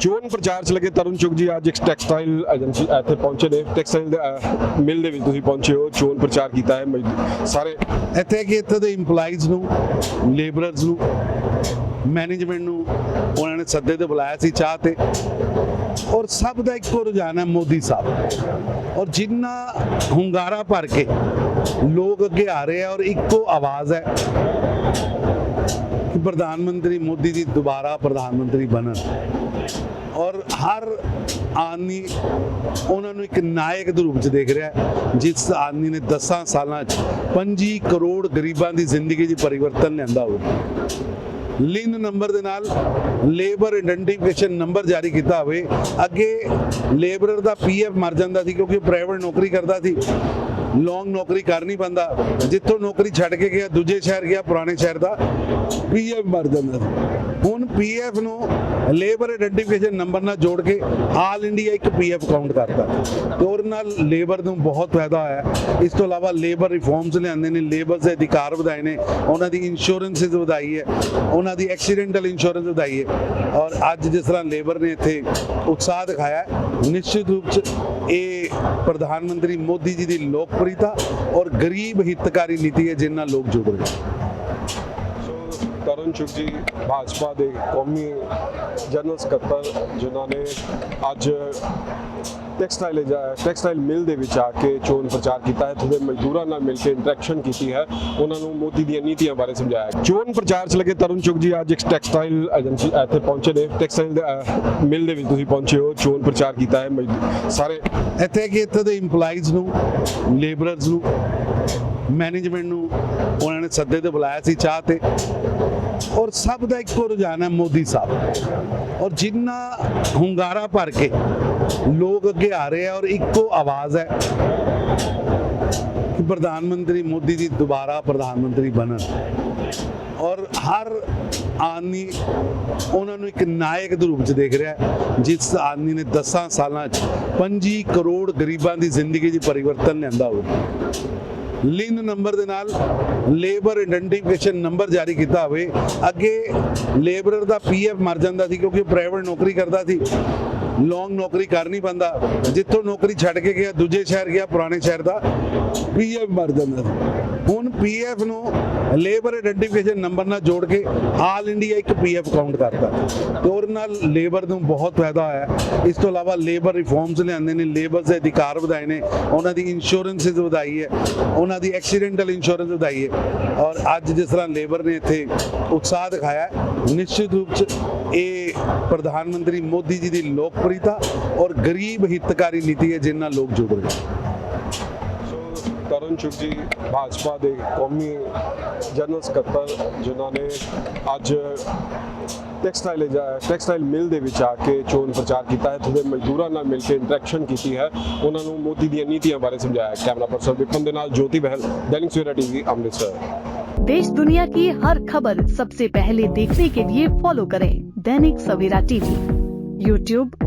ਚੋਣ ਪ੍ਰਚਾਰ ਚ ਲੱਗੇ ਤਰੁਣ ਚੁਗ ਜੀ ਅੱਜ ਇੱਕ ਟੈਕਸਟਾਈਲ ਏਜੰਸੀ ਇੱਥੇ ਪਹੁੰਚੇ ਨੇ। ਟੈਕਸਟਾਈਲ ਦੇ, ਅਹ, ਮਿਲ ਦੇ ਵਿੱਚ ਤੁਸੀਂ ਪਹੁੰਚੇ ਹੋ ਚੋਣ ਪ੍ਰਚਾਰ ਕੀਤਾ ਹੈ ਸਾਰੇ ਇੱਥੇ ਕਿ ਇੱਥੇ ਦੇ EMPLOYEES ਨੂੰ ਲੇਬਰਰਸ ਨੂੰ ਮੈਨੇਜਮੈਂਟ ਨੂੰ ਉਹਨਾਂ ਨੇ ਸੱਦੇ ਤੇ ਬੁਲਾਇਆ ਸੀ ਚਾਹ ਤੇ। ਔਰ ਸਭ ਦਾ ਇੱਕੋ ਰੁਝਾਨ ਹੈ ਮੋਦੀ ਸਾਹਿਬ। ਔਰ ਜਿੰਨਾ ਹੁੰਗਾਰਾ ਭਰ ਕੇ ਲੋਕ ਅੱਗੇ ਆ ਰਹੇ ਆ ਔਰ ਇੱਕੋ ਆਵਾਜ਼ ਹੈ ਕਿ ਪ੍ਰਧਾਨ ਮੰਤਰੀ ਮੋਦੀ ਜੀ ਦੁਬਾਰਾ ਪ੍ਰਧਾਨ ਮੰਤਰੀ ਬਣਨ। ਔਰ ਹਰ ਆਦਮੀ ਉਹਨਾਂ ਨੂੰ ਇੱਕ ਨਾਇਕ ਦੇ ਰੂਪ 'ਚ ਦੇਖ ਰਿਹਾ ਜਿਸ ਆਦਮੀ ਨੇ 10 ਸਾਲਾਂ 'ਚ 25 ਕਰੋੜ ਗਰੀਬਾਂ ਦੀ ਜ਼ਿੰਦਗੀ 'ਚ ਪਰਿਵਰਤਨ ਲਿਆਂਦਾ ਹੋਵੇ। ਲਿੰਕ ਨੰਬਰ ਦੇ ਨਾਲ ਲੇਬਰ ਆਇਡੈਂਟੀਫਿਕੇਸ਼ਨ ਨੰਬਰ ਜਾਰੀ ਕੀਤਾ ਹੋਵੇ। ਅੱਗੇ ਲੇਬਰਰ ਦਾ ਪੀਐਫ ਮਰ ਜਾਂਦਾ ਸੀ ਕਿਉਂਕਿ ਪ੍ਰਾਈਵੇਟ ਨੌਕਰੀ ਕਰਦਾ ਸੀ। ਲੌਂਗ ਨੌਕਰੀ ਕਰ ਨਹੀਂ ਪਾਉਂਦਾ। ਜਿੱਥੋਂ ਨੌਕਰੀ ਛੱਡ ਕੇ ਗਿਆ, ਦੂਜੇ ਸ਼ਹਿਰ ਗਿਆ, ਪੁਰਾਣੇ ਸ਼ਹਿਰ ਦਾ ਪੀਐਫ ਮਰ ਜਾਂਦਾ ਹੁਣ ਪੀਐਫ ਨੂੰ ਲੇਬਰ ਆਇਡੈਂਟੀਫਿਕੇਸ਼ਨ ਨੰਬਰ ਨਾਲ ਜੋੜ ਕੇ ਆਲ ਇੰਡੀਆ ਇੱਕ ਪੀਐਫ ਕਾਊਂਟ ਕਰਤਾ। ਤੇ ਉਹਦੇ ਨਾਲ ਲੇਬਰ ਨੂੰ ਬਹੁਤ ਫਾਇਦਾ ਹੋਇਆ। ਇਸ ਤੋਂ ਇਲਾਵਾ ਲੇਬਰ ਰਿਫਾਰਮਸ ਲਿਆਂਦੇ ਨੇ ਲੇਬਰ ਦੇ ਅਧਿਕਾਰ ਵਧਾਏ ਨੇ, ਉਹਨਾਂ ਦੀ ਇੰਸ਼ੋਰੈਂਸਿਸ ਵਧਾਈ ਹੈ, ਉਹਨਾਂ ਦੀ ਐਕਸੀਡੈਂਟਲ ਇੰਸ਼ੋਰੈਂਸ ਵਧਾਈ ਹੈ। ਔਰ ਅੱਜ ਜਿਸ ਤਰ੍ਹਾਂ ਲੇਬਰ ਨੇ ਇੱਥੇ ਉਤਸ਼ਾਹ ਦਿਖਾਇਆ, ਨਿਸ਼ਚਿਤ ਰੂਪ 'ਚ ਇਹ ਪ੍ਰਧਾਨ ਮੰਤਰੀ ਮੋਦੀ ਜੀ ਦੀ ਲੋਕਪ੍ਰਿਯਤਾ ਔਰ ਗਰੀਬ ਹਿੱਤਕਾਰੀ ਨੀਤੀ ਹੈ ਜਿਸ ਨਾਲ ਲੋਕ ਜੁੜ ਰਹੇ ਸੋ ਤਰੁਣ ਚੁਗ ਜੀ, ਭਾਜਪਾ ਦੇ ਕੌਮੀ ਜਨਰਲ ਸਕੱਤਰ, ਜਿਨ੍ਹਾਂ ਨੇ ਅੱਜ ਟੈਕਸਟਾਈਲ ਟੈਕਸਟਾਈਲ ਮਿਲ ਦੇ ਵਿੱਚ ਆ ਕੇ ਚੋਣ ਪ੍ਰਚਾਰ ਕੀਤਾ ਹੈ ਤੁਹਾਡੇ ਮਜ਼ਦੂਰਾਂ ਨਾਲ ਮਿਲ ਕੇ ਇੰਟਰੈਕਸ਼ਨ ਕੀਤੀ ਹੈ, ਉਹਨਾਂ ਨੂੰ ਮੋਦੀ ਦੀਆਂ ਨੀਤੀਆਂ ਬਾਰੇ ਸਮਝਾਇਆ ਚੋਣ ਪ੍ਰਚਾਰ ਚ ਲੱਗੇ ਤਰੁਣ ਚੁਗ ਜੀ, ਅੱਜ ਇੱਕ ਟੈਕਸਟਾਈਲ ਏਜੰਸੀ ਇੱਥੇ ਪਹੁੰਚੇ ਨੇ। ਟੈਕਸਟਾਈਲ ਮਿਲ ਦੇ ਵਿੱਚ ਤੁਸੀਂ ਪਹੁੰਚੇ ਹੋ, ਚੋਣ ਪ੍ਰਚਾਰ ਕੀਤਾ ਹੈ ਸਾਰੇ ਇੱਥੇ ਕਿ ਇੱਥੇ ਦੇ EMPLOYEES ਨੂੰ ਲੇਬਰਰਸ ਨੂੰ ਮੈਨੇਜਮੈਂਟ ਨੂੰ, ਉਹਨਾਂ ਨੇ ਸੱਦੇ ਤੇ ਬੁਲਾਇਆ ਸੀ ਚਾਹ ਤੇ। ਔਰ ਸਭ ਦਾ ਇੱਕੋ ਰੁਝਾਨ ਹੈ ਮੋਦੀ ਸਾਹਿਬ। ਔਰ ਜਿੰਨਾ ਹੁੰਗਾਰਾ ਭਰ ਕੇ ਲੋਕ ਅੱਗੇ ਆ ਰਹੇ ਆ ਔਰ ਇੱਕੋ ਆਵਾਜ਼ ਹੈ ਕਿ ਪ੍ਰਧਾਨ ਮੰਤਰੀ ਮੋਦੀ ਜੀ ਦੁਬਾਰਾ ਪ੍ਰਧਾਨ ਮੰਤਰੀ ਬਣਨ। ਔਰ ਹਰ ਆਦਮੀ ਉਹਨਾਂ ਨੂੰ ਇੱਕ ਨਾਇਕ ਦੇ ਰੂਪ 'ਚ ਦੇਖ ਰਿਹਾ ਜਿਸ ਆਦਮੀ ਨੇ 10 ਸਾਲਾਂ 'ਚ 25 ਕਰੋੜ ਗਰੀਬਾਂ ਦੀ ਜ਼ਿੰਦਗੀ 'ਚ ਪਰਿਵਰਤਨ ਲਿਆਂਦਾ ਹੋਵੇ। ਲਿਨ ਨੰਬਰ ਦੇ ਨਾਲ ਲੇਬਰ ਆਇਡੈਂਟੀਫਿਕੇਸ਼ਨ ਨੰਬਰ ਜਾਰੀ ਕੀਤਾ ਹੋਵੇ। ਅੱਗੇ ਲੇਬਰਰ ਦਾ ਪੀਐਫ ਮਰ ਜਾਂਦਾ ਸੀ ਕਿਉਂਕਿ ਪ੍ਰਾਈਵੇਟ ਨੌਕਰੀ ਕਰਦਾ ਸੀ। ਲੌਂਗ ਨੌਕਰੀ ਕਰ ਨਹੀਂ ਪਾਉਂਦਾ। ਜਿੱਥੋਂ ਨੌਕਰੀ ਛੱਡ ਕੇ ਗਿਆ, ਦੂਜੇ ਸ਼ਹਿਰ ਗਿਆ, ਪੁਰਾਣੇ ਸ਼ਹਿਰ ਦਾ ਪੀਐਫ ਮਰ ਜਾਂਦਾ। ਸੀ ਹੁਣ ਪੀਐਫ ਨੂੰ ਲੇਬਰ ਆਇਡੈਂਟੀਫਿਕੇਸ਼ਨ ਨੰਬਰ ਨਾਲ ਜੋੜ ਕੇ ਆਲ ਇੰਡੀਆ ਇੱਕ ਪੀਐਫ ਕਾਊਂਟ ਕਰਤਾ। ਤੇ ਉਹਦੇ ਨਾਲ ਲੇਬਰ ਨੂੰ ਬਹੁਤ ਫਾਇਦਾ ਹੋਇਆ। ਇਸ ਤੋਂ ਇਲਾਵਾ ਲੇਬਰ ਰਿਫਾਰਮਸ ਲਿਆਂਦੇ ਨੇ ਲੇਬਰ ਦੇ ਅਧਿਕਾਰ ਵਧਾਏ ਨੇ, ਉਹਨਾਂ ਦੀ ਇੰਸ਼ੋਰੈਂਸਿਸ ਵਧਾਈ ਹੈ, ਉਹਨਾਂ ਦੀ ਐਕਸੀਡੈਂਟਲ ਇੰਸ਼ੋਰੈਂਸ ਵਧਾਈ ਹੈ। ਔਰ ਅੱਜ ਜਿਸ ਤਰ੍ਹਾਂ ਲੇਬਰ ਨੇ ਇੱਥੇ ਉਤਸ਼ਾਹ ਦਿਖਾਇਆ, ਨਿਸ਼ਚਿਤ ਰੂਪ 'ਚ ਇਹ ਪ੍ਰਧਾਨ ਮੰਤਰੀ ਮੋਦੀ ਜੀ ਦੀ ਲੋਕ ਔਰ ਗਰੀਬ ਹਿੱਤਕਾਰੀ ਨੀਤੀ ਹੈ ਜਿਸ ਨਾਲ ਲੋਕ ਜੁੜ ਰਹੇ ਸੋ ਤਰੁਣ ਚੁਗ ਜੀ ਭਾਜਪਾ ਦੇ ਕੌਮੀ ਜਨਰਲ ਸਕੱਤਰ ਜਿਨ੍ਹਾਂ ਨੇ ਅੱਜ ਟੈਕਸਟਾਈਲ ਟੈਕਸਟਾਈਲ ਮਿਲ ਦੇ ਵਿੱਚ ਆ ਕੇ ਚੋਣ ਪ੍ਰਚਾਰ ਕੀਤਾ ਹੈ ਤੁਹਾਡੇ ਮਜ਼ਦੂਰਾਂ ਨਾਲ ਮਿਲ ਕੇ ਇੰਟਰੈਕਸ਼ਨ ਕੀਤੀ ਹੈ ਉਹਨਾਂ ਨੂੰ ਮੋਦੀ ਦੀਆਂ ਨੀਤੀਆਂ ਬਾਰੇ ਸਮਝਾਇਆ ਕੈਮਰਾ ਪਰਸਨ ਵਿਪਨ ਦੇ ਨਾਲ ਜੋਤੀ ਬਹਿਲ ਦੈਨਿਕ ਸਵੇਰਾ ਟੀਵੀ ਅੰਮ੍ਰਿਤਸਰ देश दुनिया की हर खबर सबसे पहले देखने के लिए फॉलो करें दैनिक सवेरा टीवी यूट्यूब